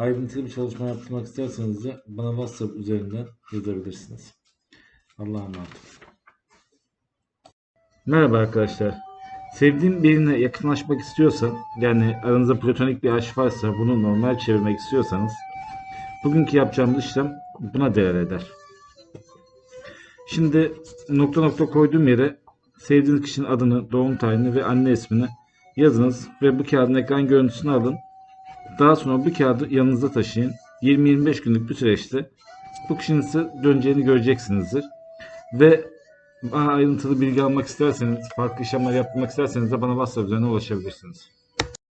Ayrıntılı bir çalışma yaptırmak isterseniz de bana WhatsApp üzerinden yazabilirsiniz. Allah'a emanet. Merhaba arkadaşlar. Sevdiğin birine yakınlaşmak istiyorsan, yani aranızda platonik bir aşk varsa bunu normal çevirmek istiyorsanız, bugünkü yapacağımız işlem buna değer eder. Şimdi nokta nokta koyduğum yere sevdiğiniz kişinin adını, doğum tarihini ve anne ismini yazınız ve bu kağıdın ekran görüntüsünü alın. Daha sonra bu kağıdı yanınızda taşıyın. 20-25 günlük bir süreçte bu kişinin size döneceğini göreceksinizdir. Ve daha ayrıntılı bilgi almak isterseniz, farklı işlemler yapmak isterseniz de bana WhatsApp üzerinden ulaşabilirsiniz.